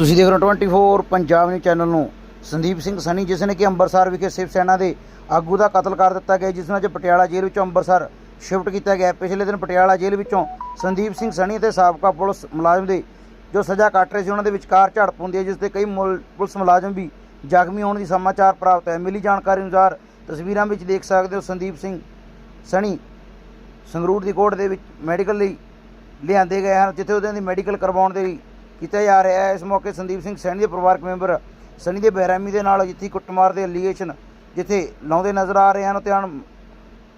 ਤੁਸੀਂ ਦੇਖ ਰਹੇ ਹੋ 24 ਪੰਜਾਬ ਨਿਊਜ਼ ਚੈਨਲ ਨੂੰ। ਸੰਦੀਪ ਸਿੰਘ ਸਨੀ, ਜਿਸ ਨੇ ਕਿ ਅੰਮ੍ਰਿਤਸਰ ਵਿਖੇ ਸਿਵ ਸੈਨਾ ਦੇ ਆਗੂ ਦਾ ਕਤਲ ਕਰ ਦਿੱਤਾ ਗਿਆ, ਜਿਸ ਨੂੰ ਅੱਜ ਪਟਿਆਲਾ ਜੇਲ੍ਹ ਵਿੱਚੋਂ ਅੰਮ੍ਰਿਤਸਰ ਸ਼ਿਫਟ ਕੀਤਾ ਗਿਆ। ਪਿਛਲੇ ਦਿਨ ਪਟਿਆਲਾ ਜੇਲ੍ਹ ਵਿੱਚੋਂ ਸੰਦੀਪ ਸਿੰਘ ਸਨੀ ਅਤੇ ਸਾਬਕਾ ਪੁਲਿਸ ਮੁਲਾਜ਼ਮ ਦੇ ਜੋ ਸਜ਼ਾ ਕੱਟ ਰਹੇ ਸੀ, ਉਹਨਾਂ ਦੇ ਵਿਚਕਾਰ ਝੜਪ ਹੁੰਦੀ ਹੈ, ਜਿਸ ਤੇ ਕਈ ਮੁਲ- ਪੁਲਿਸ ਮੁਲਾਜ਼ਮ ਵੀ ਜ਼ਖਮੀ ਹੋਣ ਦੀ ਸਮਾਚਾਰ ਪ੍ਰਾਪਤ ਹੈ। ਮਿਲੀ ਜਾਣਕਾਰੀ ਅਨੁਸਾਰ ਤਸਵੀਰਾਂ ਵਿੱਚ ਦੇਖ ਸਕਦੇ ਹੋ ਸੰਦੀਪ ਸਿੰਘ ਸਣੀ ਸੰਗਰੂਰ ਦੀ ਕੋਰਟ ਦੇ ਵਿੱਚ ਮੈਡੀਕਲ ਲਈ ਲਿਆਂਦੇ ਗਏ ਹਨ, ਜਿੱਥੇ ਉਹਨਾਂ ਦੀ ਮੈਡੀਕਲ ਕਰਵਾਉਣ ਦੇ ਲਈ ਕੀਤਾ ਜਾ ਰਿਹਾ ਹੈ। ਇਸ ਮੌਕੇ ਸੰਦੀਪ ਸਿੰਘ ਸੈਣੀ ਦੇ ਪਰਿਵਾਰਕ ਮੈਂਬਰ ਸਨੀ ਦੇ ਬਹਿਰਾਮੀ ਦੇ ਨਾਲ ਜਿੱਥੇ ਕੁੱਟਮਾਰ ਦੇ ਅਲੀਗੇਸ਼ਨ ਜਿੱਥੇ ਲਾਉਂਦੇ ਨਜ਼ਰ ਆ ਰਹੇ ਹਨ ਤੇ ਹਨ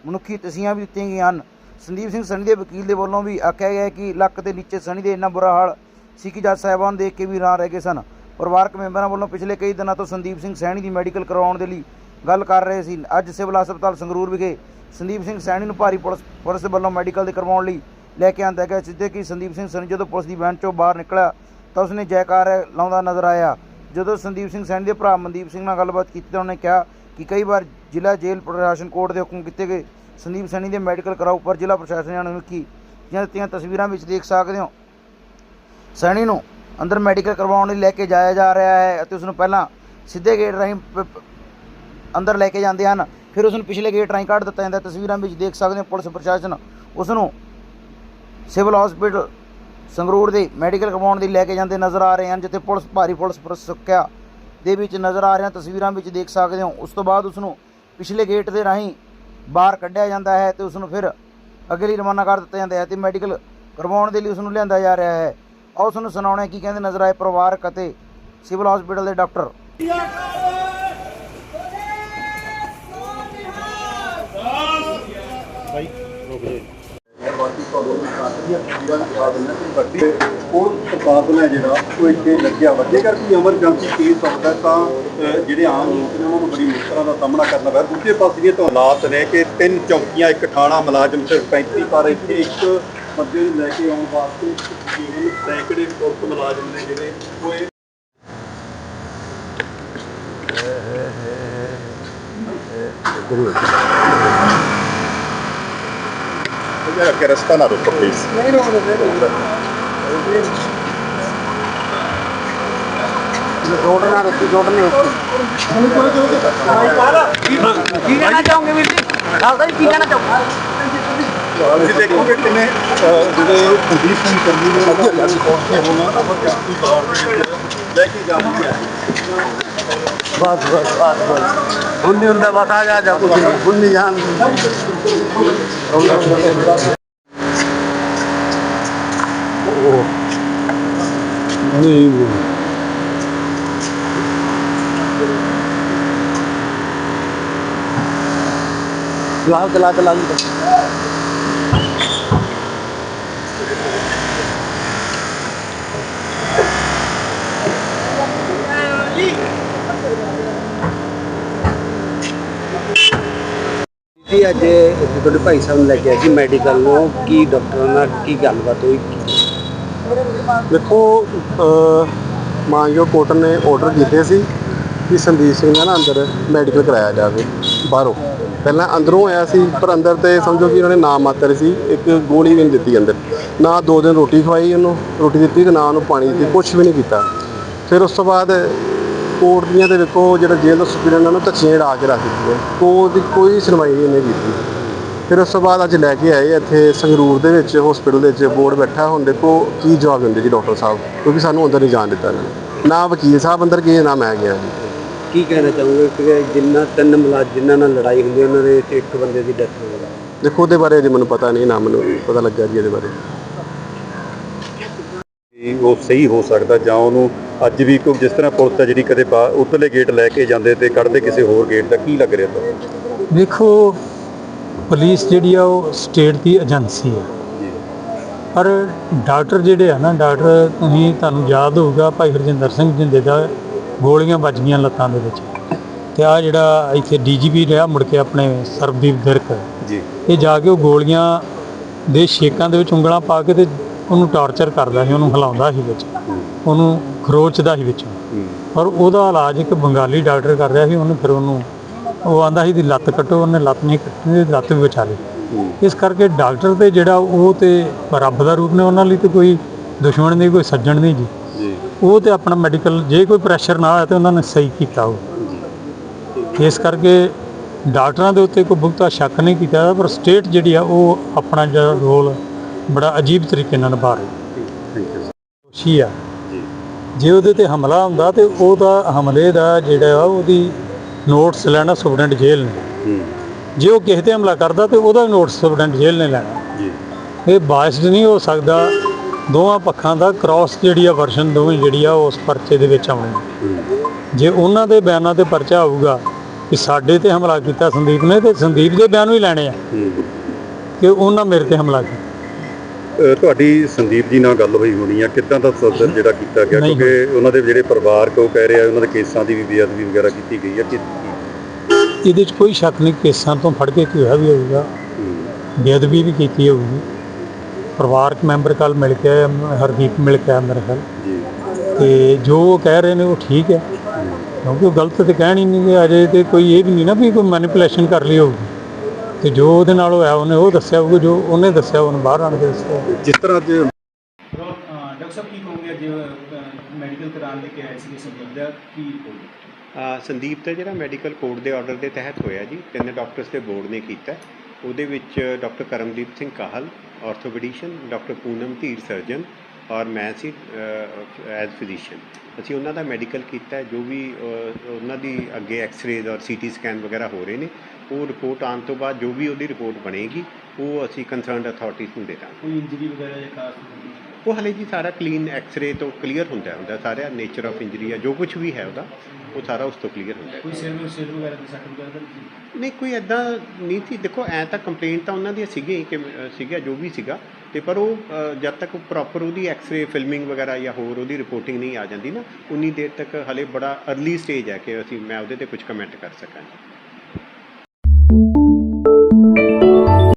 ਮਨੁੱਖੀ ਤਸੀਆਂ ਵੀ ਦਿੱਤੀਆਂ ਗਈਆਂ ਹਨ। ਸੰਦੀਪ ਸਿੰਘ ਸਨੀ ਦੇ ਵਕੀਲ ਦੇ ਵੱਲੋਂ ਵੀ ਆਖਿਆ ਗਿਆ ਕਿ ਲੱਕ ਦੇ ਨੀਚੇ ਸਨੀ ਦੇ ਇੰਨਾ ਬੁਰਾ ਹਾਲ ਸਿੱਖੀ ਜੱਜ ਸਾਹਿਬਾਨ ਦੇਖ ਕੇ ਵੀ ਹੈਰਾਨ ਰਹਿ ਗਏ ਸਨ। ਪਰਿਵਾਰਕ ਮੈਂਬਰਾਂ ਵੱਲੋਂ ਪਿਛਲੇ ਕਈ ਦਿਨਾਂ ਤੋਂ ਸੰਦੀਪ ਸਿੰਘ ਸੈਣੀ ਦੀ ਮੈਡੀਕਲ ਕਰਵਾਉਣ ਦੇ ਲਈ ਗੱਲ ਕਰ ਰਹੇ ਸੀ। ਅੱਜ ਸਿਵਲ ਹਸਪਤਾਲ ਸੰਗਰੂਰ ਵਿਖੇ ਸੰਦੀਪ ਸਿੰਘ ਸੈਣੀ ਨੂੰ ਭਾਰੀ ਪੁਲਿਸ ਪੁਲਿਸ ਦੇ ਵੱਲੋਂ ਮੈਡੀਕਲ ਦੇ ਕਰਵਾਉਣ ਲਈ ਲੈ ਕੇ ਆਂਦਾ ਗਿਆ, ਜਿੱਥੇ ਕਿ ਸੰਦੀਪ ਸਿੰਘ ਸੈਣੀ ਜਦੋਂ ਪੁਲਿਸ ਦੀ ਵੈਨ ਚੋਂ ਬਾਹਰ ਨਿਕਲਿਆ ਤਾਂ ਉਸਨੇ ਜੈਕਾਰ ਲਾਉਂਦਾ ਨਜ਼ਰ ਆਇਆ। ਜਦੋਂ ਸੰਦੀਪ ਸਿੰਘ ਸੈਣੀ ਦੇ ਭਰਾ ਮਨਦੀਪ ਸਿੰਘ ਨਾਲ ਗੱਲਬਾਤ ਕੀਤੀ ਤਾਂ ਉਹਨੇ ਕਿਹਾ ਕਿ ਕਈ ਵਾਰ ਜ਼ਿਲ੍ਹਾ ਜੇਲ੍ਹ ਪ੍ਰਸ਼ਾਸਨ ਕੋਰਟ ਦੇ ਹੁਕਮ ਕੀਤੇ ਗਏ। ਸੰਦੀਪ ਸੈਣੀ ਦੇ ਮੈਡੀਕਲ ਕਰਾਓ ਪਰ ਜ਼ਿਲ੍ਹਾ ਪ੍ਰਸ਼ਾਸਨ ਨੇ ਅਣਮੁਖੀ ਦੀਆਂ ਦਿੱਤੀਆਂ ਤਸਵੀਰਾਂ ਵਿੱਚ ਦੇਖ ਸਕਦੇ ਹੋ। ਸੈਣੀ ਨੂੰ ਅੰਦਰ ਮੈਡੀਕਲ ਕਰਵਾਉਣ ਲਈ ਲੈ ਕੇ ਜਾਇਆ ਜਾ ਰਿਹਾ ਹੈ ਅਤੇ ਉਸ ਨੂੰ ਪਹਿਲਾਂ ਸਿੱਧੇ ਗੇਟ ਰਾਹੀਂ ਪ- ਅੰਦਰ ਲੈ ਕੇ ਜਾਂਦੇ ਹਨ। ਫਿਰ ਉਸ ਨੂੰ ਪਿਛਲੇ ਗੇਟ ਰਾਹੀਂ ਕੱਢ ਦਿੱਤਾ ਜਾਂਦਾ ਤਸਵੀਰਾਂ ਵਿੱਚ ਦੇਖ ਸਕਦੇ ਹੋ ਪੁਲਿਸ ਪ੍ਰਸ਼ਾਸਨ ਉਸ ਨੂੰ ਸਿਵਲ ਹਸਪੀਟਲ ਸੰਗਰੂਰ ਦੇ ਮੈਡੀਕਲ ਕਰਵਾਉਣ ਲਈ ਲੈ ਕੇ ਜਾਂਦੇ ਨਜ਼ਰ ਆ ਰਹੇ ਹਨ, ਜਿੱਥੇ ਪੁਲਿਸ, ਭਾਰੀ ਪੁਲਿਸ ਪ੍ਰਸੁੱਕਿਆ ਦੇ ਵਿੱਚ ਨਜ਼ਰ ਆ ਰਹੇ ਤਸਵੀਰਾਂ ਵਿੱਚ ਦੇਖ ਸਕਦੇ ਹੋ। ਉਸ ਤੋਂ ਬਾਅਦ ਉਸ ਨੂੰ ਪਿਛਲੇ ਗੇਟ ਦੇ ਰਾਹੀਂ ਬਾਹਰ ਕੱਢਿਆ ਜਾਂਦਾ ਹੈ ਤੇ ਉਸ ਨੂੰ ਫਿਰ ਅੱਗੇ ਲਈ ਰਵਾਨਾ ਕਰ ਦਿੱਤਾ ਜਾਂਦਾ ਹੈ ਤੇ ਮੈਡੀਕਲ ਕਰਵਾਉਣ ਦੇ ਲਈ ਉਸ ਨੂੰ ਲਿਆਂਦਾ ਜਾ ਰਿਹਾ ਹੈ। ਔਰ ਉਸ ਨੂੰ ਸੁਣਾਉਣਾ ਕੀ ਕਹਿੰਦੇ ਨਜ਼ਰ ਆਏ ਪਰਿਵਾਰਕ ਅਤੇ ਸਿਵਲ ਹਸਪੀਟਲ ਦੇ ਡਾਕਟਰ। ਉਹ ਪ੍ਰਸ਼ਾਸਨ ਜਿਹੜਾ ਉਹ ਇੱਥੇ ਲੱਗਿਆ ਵਾ ਜੇਕਰ ਕੋਈ ਐਮਰਜੈਂਸੀ ਕੇਸ ਆਉਂਦਾ ਤਾਂ ਜਿਹੜੇ ਆਮ ਲੋਕ ਨੇ ਉਹਨਾਂ ਨੂੰ ਬੜੀ ਮੁਸ਼ਕਲਾਂ ਦਾ ਸਾਹਮਣਾ ਕਰਨਾ ਪਿਆ ਦੂਜੇ ਪਾਸੇ ਦੀਆਂ ਤਾਂ ਹਾਲਾਤ ਨੇ ਕਿ ਤਿੰਨ ਚੌਕੀਆਂ ਇੱਕ ਥਾਣਾ ਮੁਲਾਜ਼ਮ ਸਿਰਫ 35 ਪਰ ਇੱਥੇ ਇੱਕ ਬੰਦੇ ਨੂੰ ਲੈ ਕੇ ਆਉਣ ਵਾਸਤੇ ਤਕਰੀਬਨ ਸੈਂਕੜੇ ਪੁਲਿਸ ਮੁਲਾਜ਼ਮ ਨੇ ਜਿਹੜੇ ਉਹ ਇਹ Vogliamo che resta una rotta please. ਕੀ ਕਹਿਣਾ ਚਾਹੋਗੇ ਵੀਰ ਜੀ ਦੱਸਦਾ ਜੀ ਕੀ ਕਹਿਣਾ ਚਾਹੋਗੇ ਤੁਸੀਂ ਦੇਖੋਗੇ ਕਿਵੇਂ ਅਹ, ਜਿਹੜੇ ਸੰਦੀਪ ਸਿੰਘ ਕੰਨੀ ਨੂੰ ਅੱਜ ਪਹੁੰਚੇ ਹੋਣਾ ਉਹ ਕਿਸਤੀ ਬਾਹਰ ਦੇ ਵਿੱਚ ਲੈ ਕੇ ਜਾਂਦੇ ਆ ਬਸ ਬਸ ਬਸ ਬਸ ਹੁਣ ਨਹੀਂ। ਹੁੰਦਾ ਬਸ ਆ ਜਾ ਜਾ ਕੁਝ ਹੁਣ ਅੱਜ ਤੁਹਾਡੇ ਭਾਈ ਸਾਹਿਬ ਨੂੰ ਲੈ ਕੇ ਆਏ ਸੀ ਮੈਡੀਕਲ ਨੂੰ। ਕੀ ਡਾਕਟਰਾਂ ਨਾਲ ਕੀ ਗੱਲਬਾਤ ਹੋਈ? ਦੇਖੋ ਮਾਨਯੋਗ ਕੋਰਟ ਨੇ ਆਰਡਰ ਕੀਤੇ ਸੀ ਕਿ ਸੰਦੀਪ ਸਿੰਘ ਦਾ ਨਾ ਅੰਦਰ ਮੈਡੀਕਲ ਕਰਾਇਆ ਜਾਵੇ, ਬਾਹਰੋਂ। ਪਹਿਲਾਂ ਅੰਦਰੋਂ ਆਇਆ ਸੀ, ਪਰ ਅੰਦਰ ਤੇ ਸਮਝੋ ਕਿ ਉਹਨਾਂ ਨੇ ਨਾਮ ਮਾਤਰ ਸੀ, ਇੱਕ ਗੋਲੀ ਵੀ ਨਹੀਂ ਦਿੱਤੀ ਅੰਦਰ। ਨਾ ਦੋ ਦਿਨ ਰੋਟੀ ਖਵਾਈ ਉਹਨੂੰ, ਰੋਟੀ ਦਿੱਤੀ ਤੇ ਨਾ ਉਹਨੂੰ ਪਾਣੀ ਦਿੱਤੀ ਕੁਝ ਵੀ ਨਹੀਂ ਕੀਤਾ। ਫਿਰ ਉਸ ਤੋਂ ਬਾਅਦ ਕੋਰਟ ਦੀਆਂ ਤੇ ਵੇਖੋ ਜਿਹੜਾ ਜੇਲ੍ਹ ਦਾ ਸੁਪਰੀਡੈਂਟ ਉਹਨਾਂ ਨੂੰ ਧੱਚੀਆਂ ੜਾ ਕੇ ਰੱਖ ਦਿੱਤੀਆਂ ਕੋਰਟ ਦੀ ਕੋਈ ਸੁਣਵਾਈ ਨਹੀਂ ਕੀਤੀ। ਫਿਰ ਉਸ ਤੋਂ ਬਾਅਦ ਅੱਜ ਲੈ ਕੇ ਆਏ ਇੱਥੇ ਸੰਗਰੂਰ ਦੇ ਵਿੱਚ ਹਸਪੀਟਲ ਦੇ ਵਿੱਚ ਬੋਰਡ ਬੈਠਾ ਹੁਣ ਦੇਖੋ ਕੀ ਜਵਾਬ ਦਿੰਦੇ ਜੀ ਡਾਕਟਰ ਸਾਹਿਬ ਕਿਉਂਕਿ ਸਾਨੂੰ ਅੰਦਰ ਨਹੀਂ ਜਾਣ ਦਿੱਤਾ ਇਹਨਾਂ ਨੇ। ਨਾ ਵਕੀਲ ਸਾਹਿਬ ਅੰਦਰ ਗਏ ਨਾ ਮੈਂ ਗਿਆ। ਜੀ ਕੀ ਕਹਿਣਾ ਚਾਹੋਗੇ? ਕਿ ਜਿੰਨਾ ਤਿੰਨ ਮੁਲਾਜ਼ਮ ਜਿਨ੍ਹਾਂ ਨਾਲ ਲੜਾਈ ਹੁੰਦੀ ਉਹਨਾਂ ਦੇ ਇੱਕ ਬੰਦੇ ਦੀ ਡੈਥ ਹੋ ਗਈ। ਦੇਖੋ ਉਹਦੇ ਬਾਰੇ ਜੀ ਮੈਨੂੰ ਪਤਾ ਨਹੀਂ ਨਾ ਮੈਨੂੰ ਪਤਾ ਲੱਗਾ ਜੀ ਇਹਦੇ ਬਾਰੇ। ਕਿ ਉਹ ਸਹੀ ਹੋ ਸਕਦਾ ਜਾਂ ਉਹਨੂੰ ਅੱਜ ਵੀ ਕੋਈ ਜਿਸ ਤਰ੍ਹਾਂ ਪੁਲਿਸ ਹੈ ਜਿਹੜੀ ਕਦੇ ਉੱਤਲੇ ਗੇਟ ਲੈ ਕੇ ਜਾਂਦੇ ਤੇ ਕੱਢਦੇ ਕਿਸੇ ਹੋਰ ਗੇਟ ਦਾ ਕੀ ਲੱਗ ਰਿਹਾ ਤੁਹਾਨੂੰ? ਦੇਖੋ ਪੁਲਿਸ ਜਿਹੜੀ ਆ ਉਹ ਸਟੇਟ ਦੀ ਏਜੰਸੀ ਹੈ ਪਰ ਡਾਕਟਰ ਜਿਹੜੇ ਆ ਨਾ ਡਾਕਟਰ ਤੁਸੀਂ ਤੁਹਾਨੂੰ ਯਾਦ ਹੋਊਗਾ ਭਾਈ ਹਰਜਿੰਦਰ ਸਿੰਘ ਜਿੰਦੇ ਦਾ ਗੋਲੀਆਂ ਵੱਜ ਗਈਆਂ ਲੱਤਾਂ ਦੇ ਵਿੱਚ। ਤੇ ਆ ਜਿਹੜਾ ਇੱਥੇ ਡੀਜੀਪੀ ਰਿਹਾ ਮੁੜ ਕੇ ਆਪਣੇ ਸਰਬਦੀਪ ਵਿਰਕ ਜੀ। ਇਹ ਜਾ ਕੇ ਉਹ ਗੋਲੀਆਂ ਦੇ ਛੇਕਾਂ ਦੇ ਵਿੱਚ ਉਂਗਲਾਂ ਪਾ ਕੇ ਤੇ ਉਹਨੂੰ ਟਾਰਚਰ ਕਰਦਾ ਸੀ ਉਹਨੂੰ ਹਿਲਾਉਂਦਾ ਸੀ ਵਿੱਚ। ਉਹਨੂੰ ਖਰੋਚਦਾ ਸੀ ਵਿੱਚ। ਔਰ ਉਹਦਾ ਇਲਾਜ ਇੱਕ ਬੰਗਾਲੀ ਡਾਕਟਰ ਕਰ ਰਿਹਾ ਸੀ ਉਹਨੇ ਫਿਰ ਉਹਨੂੰ ਉਹ ਆਂਦਾ ਸੀ ਦੀ ਲੱਤ ਕੱਟੋ ਉਹਨੇ ਲੱਤ ਨਹੀਂ ਉਹਦੀ ਲੱਤ ਵੀ ਬਚਾ ਲਈ। ਇਸ ਕਰਕੇ ਡਾਕਟਰ ਤੇ ਜਿਹੜਾ ਉਹ ਤੇ ਰੱਬ ਦਾ ਰੂਪ ਨੇ ਉਹਨਾਂ ਲਈ ਤੇ ਕੋਈ ਦੁਸ਼ਮਣ ਨਹੀਂ ਕੋਈ ਸੱਜਣ ਨਹੀਂ ਜੀ। ਉਹ ਤੇ ਆਪਣਾ ਮੈਡੀਕਲ ਜੇ ਕੋਈ ਪ੍ਰੈਸ਼ਰ ਨਾ ਆਇਆ ਤੇ ਉਹਨਾਂ ਨੇ ਸਹੀ ਕੀਤਾ ਉਹ। ਇਸ ਕਰਕੇ ਡਾਕਟਰਾਂ ਦੇ ਉੱਤੇ ਕੋਈ ਬਹੁਤਾ ਸ਼ੱਕ ਨਹੀਂ ਕੀਤਾ ਪਰ ਸਟੇਟ ਜਿਹੜੀ ਆ ਉਹ ਆਪਣਾ ਜਿਹੜਾ ਰੋਲ ਬੜਾ ਅਜੀਬ ਤਰੀਕੇ ਨਾਲ ਨਿਭਾ ਰਹੀ। ਥੈਂਕ ਯੂ ਦੋਸ਼ੀ ਆ। ਜੀ। ਜੇ ਉਹਦੇ ਤੇ ਹਮਲਾ ਹੁੰਦਾ ਤੇ ਉਹਦਾ ਹਮਲੇ ਦਾ ਜਿਹੜਾ ਆ ਉਹਦੀ ਨੋਟਸ ਲੈਣਾ ਸੁਪਰਡੈਂਟ ਜੇਲ੍ਹ ਨੇ। ਜੇ ਉਹ ਕਿਸੇ ਤੇ ਹਮਲਾ ਕਰਦਾ ਤੇ ਉਹਦਾ ਨੋਟਸ ਸੁਪਰਡੈਂਟ ਜੇਲ੍ਹ ਨੇ ਲੈਣਾ। ਜੀ। ਇਹ ਬਾਇਸਡ ਨਹੀਂ ਹੋ ਸਕਦਾ। ਦੋਵਾਂ ਪੱਖਾਂ ਦਾ ਕ੍ਰਾਸ ਜਿਹੜੀ ਆ ਵਰਸ਼ਨ ਦੋਵੇਂ ਜਿਹੜੀ ਆ ਉਸ ਪਰਚੇ ਦੇ ਵਿੱਚ ਆਉਣੀ ਜੇ ਉਹਨਾਂ ਦੇ ਬਿਆਨਾਂ ਤੇ ਪਰਚਾ ਆਊਗਾ ਕਿ ਸਾਡੇ ਤੇ ਹਮਲਾ ਕੀਤਾ ਸੰਦੀਪ ਨੇ ਤੇ ਸੰਦੀਪ ਦੇ ਬਿਆਨ ਵੀ ਲੈਣੇ ਆ ਕਿ ਉਹਨਾਂ ਮੇਰੇ ਤੇ ਹਮਲਾ ਕੀਤਾ। ਤੁਹਾਡੀ ਸੰਦੀਪ ਜੀ ਨਾਲ ਗੱਲ ਹੋਈ ਹੋਣੀ ਆ ਕਿੱਦਾਂ ਦਾ ਸਦਰ ਜਿਹੜਾ ਕੀਤਾ ਗਿਆ? ਕਿਉਂਕਿ ਉਹਨਾਂ ਦੇ ਜਿਹੜੇ ਪਰਿਵਾਰਕ ਉਹ ਕਹਿ ਰਹੇ ਆ ਉਹਨਾਂ ਦੇ ਕੇਸਾਂ ਦੀ ਵੀ ਬੇਅਦਬੀ ਵਗੈਰਾ ਕੀਤੀ ਗਈ ਆ ਕਿ ਇਹਦੇ 'ਚ ਕੋਈ ਸ਼ੱਕ ਨਹੀਂ ਕੇਸਾਂ ਤੋਂ ਫੜ ਕੇ ਕੀ ਹੋਇਆ ਵੀ ਹੋਊਗਾ। ਬੇਅਦਬੀ ਵੀ ਕੀਤੀ ਹੋਊਗੀ। ਪਰਿਵਾਰਕ ਮੈਂਬਰ ਕੱਲ ਮਿਲ ਕੇ ਮ- ਹਰਦੀਪ ਮਿਲ ਕੇ ਆਇਆ ਮੇਰੇ ਖਿਆਲ। ਜੀ। ਤੇ ਜੋ ਉਹ ਕਹਿ ਰਹੇ ਨੇ ਉਹ ਠੀਕ ਹੈ। ਕਿਉਂਕਿ ਉਹ ਗਲਤ ਤੇ ਕਹਿਣ ਹੀ ਨਹੀਂ ਕਿ ਅਜੇ ਤੇ ਕੋਈ ਇਹ ਵੀ ਨਹੀਂ ਨਾ ਵੀ ਕੋਈ ਮੈਨੀਪੂਲੇਸ਼ਨ ਕਰ ਲਈ ਹੋਊਗੀ। ਤੇ ਜੋ ਉਹਦੇ ਨਾਲ ਹੋਇਆ ਉਹਨੇ ਉਹ ਦੱਸਿਆ ਹੋਊਗਾ ਜੋ ਉਹਨੇ ਦੱਸਿਆ ਉਹਨੇ ਬਾਹਰ ਆਣ ਕੇ ਦੱਸਿਆ ਜਿਸ ਤਰ੍ਹਾਂ ਅੱਜ ਡਾਕਟਰ ਸਾਹਿਬ ਕੀ ਕਹੋਗੇ ਅੱਜ ਮੈਡੀਕਲ ਕਰਾਉਣ ਦੇ ਕੇ ਆਏ ਸੀ ਸੰਦੀਪ ਦਾ ਕੀ ਕਹੋਗੇ ਅ, ਸੰਦੀਪ ਦਾ ਜਿਹੜਾ ਮੈਡੀਕਲ ਕੋਡ ਦੇ ਆਰਡਰ ਦੇ ਤਹਿਤ ਹੋਇਆ ਜੀ ਤਿੰਨ ਡਾਕਟਰਸ ਦੇ ਬੋਰਡ ਨੇ ਕੀਤਾ। ਉਹਦੇ ਵਿੱਚ doctor Karamdeep Singh Kahal orthopaedician doctor Poonam Dhir surgeon ਔਰ ਮੈਂ ਸੀ ਐਜ਼ ਫਿਜ਼ੀਸ਼ੀਅਨ ਅਸੀਂ ਉਹਨਾਂ ਦਾ ਮੈਡੀਕਲ ਕੀਤਾ ਜੋ ਵੀ ਉਹਨਾਂ ਦੀ ਅੱਗੇ ਐਕਸ-ਰੇਜ਼ ਔਰ ਸੀਟੀ ਸਕੈਨ ਵਗੈਰਾ ਹੋ ਰਹੇ ਨੇ ਉਹ ਰਿਪੋਰਟ ਆਉਣ ਤੋਂ ਬਾਅਦ ਜੋ ਵੀ ਉਹਦੀ ਰਿਪੋਰਟ ਬਣੇਗੀ ਉਹ ਅਸੀਂ ਕੰਸਰਨਡ ਅਥਾਰਟੀਜ਼ ਨੂੰ ਦੇ ਦਾਂਗੇ। ਕੋਈ ਇੰਜਰੀ ਵਗੈਰਾ ਜਾਂ ਖਾਸ ਉਹ ਹਲੇ ਜੀ ਸਾਰਾ ਕਲੀਨ ਐਕਸ-ਰੇ ਤੋਂ ਕਲੀਅਰ ਹੁੰਦਾ ਹੁੰਦਾ ਸਾਰਾ ਨੇਚਰ ਆਫ ਇੰਜਰੀ ਆ ਜੋ ਕੁਝ ਵੀ ਹੈ ਉਹਦਾ ਉਹ ਸਾਰਾ ਉਸ ਤੋਂ ਕਲੀਅਰ ਹੁੰਦਾ ਕੋਈ ਸਿਰ ਸਿਰ ਵਗੈਰਾ ਦੀ ਸੱਟ ਵਗੈਰਾ ਨਹੀਂ ਕੋਈ ਐਦਾਂ ਨਹੀਂ ਸੀ। ਦੇਖੋ ਐ ਤਾਂ ਕੰਪਲੇਂਟ ਤਾਂ ਉਹਨਾਂ ਦੀ ਸੀਗੀ ਕਿ ਸੀਗਾ ਜੋ ਵੀ ਸੀਗਾ ਤੇ ਪਰ ਉਹ ਜਦ ਤੱਕ ਪ੍ਰੋਪਰ ਉਹਦੀ ਐਕਸ-ਰੇ ਫਿਲਮਿੰਗ ਵਗੈਰਾ ਜਾਂ ਹੋਰ ਉਹਦੀ ਰਿਪੋਰਟਿੰਗ ਨਹੀਂ ਆ ਜਾਂਦੀ ਨਾ ਉਨੀ ਦੇਰ ਤੱਕ ਹਲੇ ਬੜਾ ਅਰਲੀ ਸਟੇਜ ਹੈ ਕਿ ਅਸੀਂ ਮੈਂ ਉਹਦੇ ਤੇ ਕੁਝ ਕਮੈਂਟ ਕਰ ਸਕਾਂ